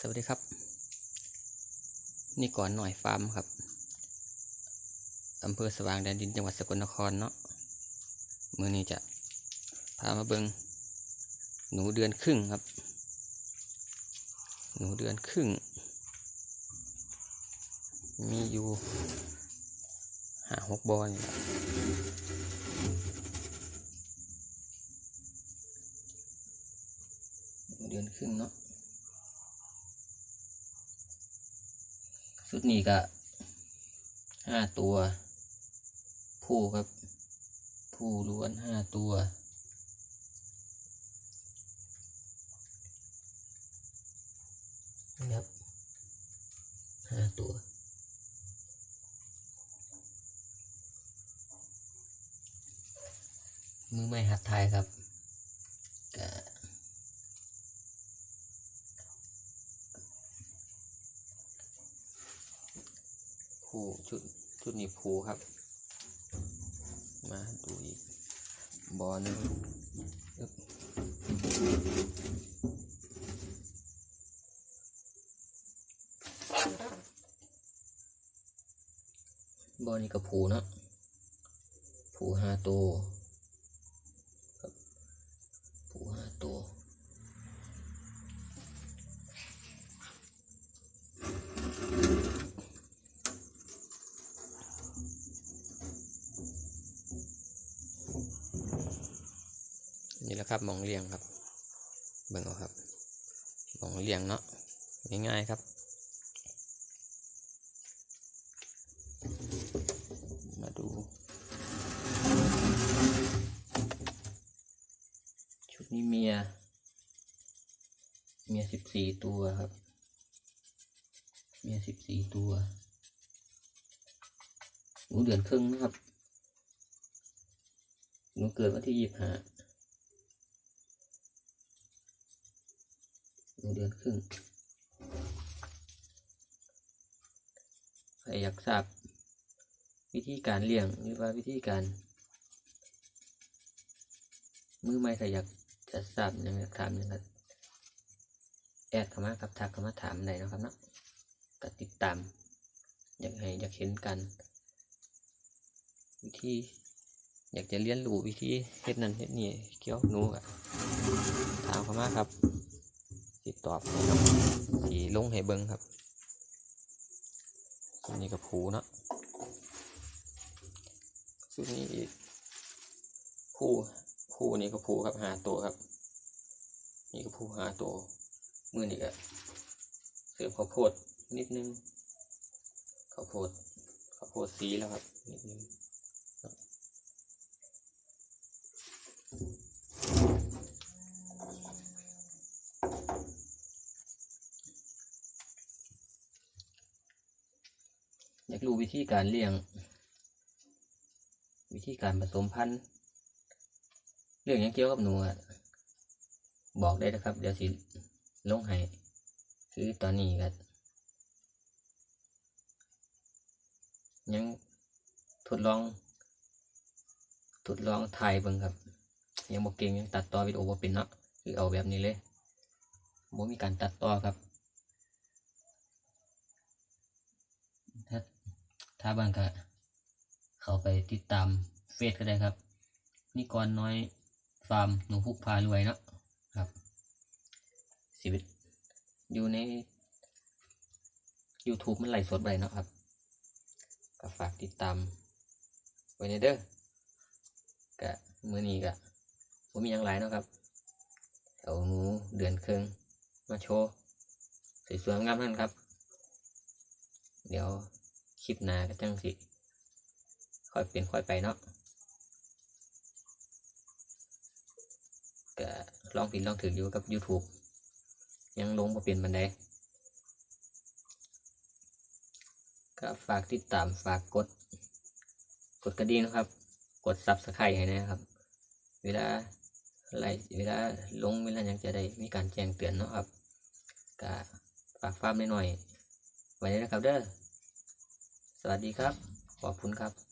สวัสดีครับ นี่ก่อนหน่อยฟาร์มครับอำเภอสว่างแดนดินจังหวัดสกลนครเนาะมือนี้จะพามาเบิงหนูเดือนครึ่งครับ หนูเดือนครึ่ง มีอยู่หาหกบอลเดือนครึ่งเนาะ ชุดนี้ก็ห้าตัว ผู้ครับ ผู้ล้วนห้าตัวครับห้าตัวมือไม่หัดไทยครับก็ ผู้ชุดชุดนี้ผู้ครับ มาดูอีกบอลนึงอึ๊บอลนี่กับผูเนาะผูห้าตัว นี่แหละครับมองเลี้ยงครับ เบิ่งเอาครับมองเลี้ยงเนาะง่ายๆครับ มาดู ชุดนี้เมีย เมียสิบสี่ตัวครับ เมียสิบสี่ตัวหนูเดือนครึ่งนะครับ หนูเกิดวันที่ยี่สิบห้า หนึ่งเินครึ่งใครอยากทราบ วิธีการเลี้ยงหรือว่าวิธีการ มือใหม่ถ้าอยากจะทราบยังอยากถามยังไงแอดเข้ามาครับทักเข้ามาถามได้นะครับเนาะก็ติดตาม อยากให้อยากเห็นกัน วิธีอยากจะเรียนรู้วิธีเฮ็ดนั่นเฮ็ดนี่เกี่ยวหนูอะถามเข้ามาครับ ติดตอบให้ครับสีลงให้เบิ้งครับส่วนนี้กับผูเนาะส่วนนี้อีกผูผูนี่ก็ผูครับหาตัวครับ นี่ก็ผูหาตัวมือนี่ก็เสริมข้าวโพดนิดนึงข้าวโพดข้าวโพดสีแล้วครับนิดนึงากรู้วิธีการเลี้ยง วิธีการผสมพันธุ์เรื่องยังเกี่ยวกับหนูอะบอกได้นะครับ เดี๋ยวสิลงให้คือตอนนี้ก็ยังทดลอง ทดลองถ่ายเบิ่งครับ ยังบอกเก่งยังตัดต่อวิดีโอบ่เป็นเนาะคือเอาแบบนี้เลยบ่มีการตัดต่อครับ ถ้า ถ้าบางก็เข้าไปติดตามเฟซก็ได้ครับนี่ก่อนน้อยฟาร์มหนูพุกพารวยเนาะครับชีวิต อยู่ใน YouTube มันไหลสดไปเนาะครับ ก็ฝากติดตามไว้ในเด้อกะมื้อนี้กะผมมีอย่างไรเนาะครับเอาหนูเดือนครึ่งมาโชว์สวยๆงามนั่นครับ เดี๋ยว คลิปหน้าก็จังสิค่อยเปลี่ยนค่อยไปเนาะก็ลองผิดลองถืออยู่กับ YouTube ยังลงมาเปลี่ยนบันไดก็ฝากติดตามฝากกด กดกระดิ่งนะครับ กดซับสไครต์ให้นะครับ เวลาอะไรเวลาลงเวลายังจะได้มีการแจ้งเตือนเนาะครับก็ฝากฟาร์มหน่อยๆไว้เลยนะครับเด้อ วัสดีครับ ขอบคุณครับ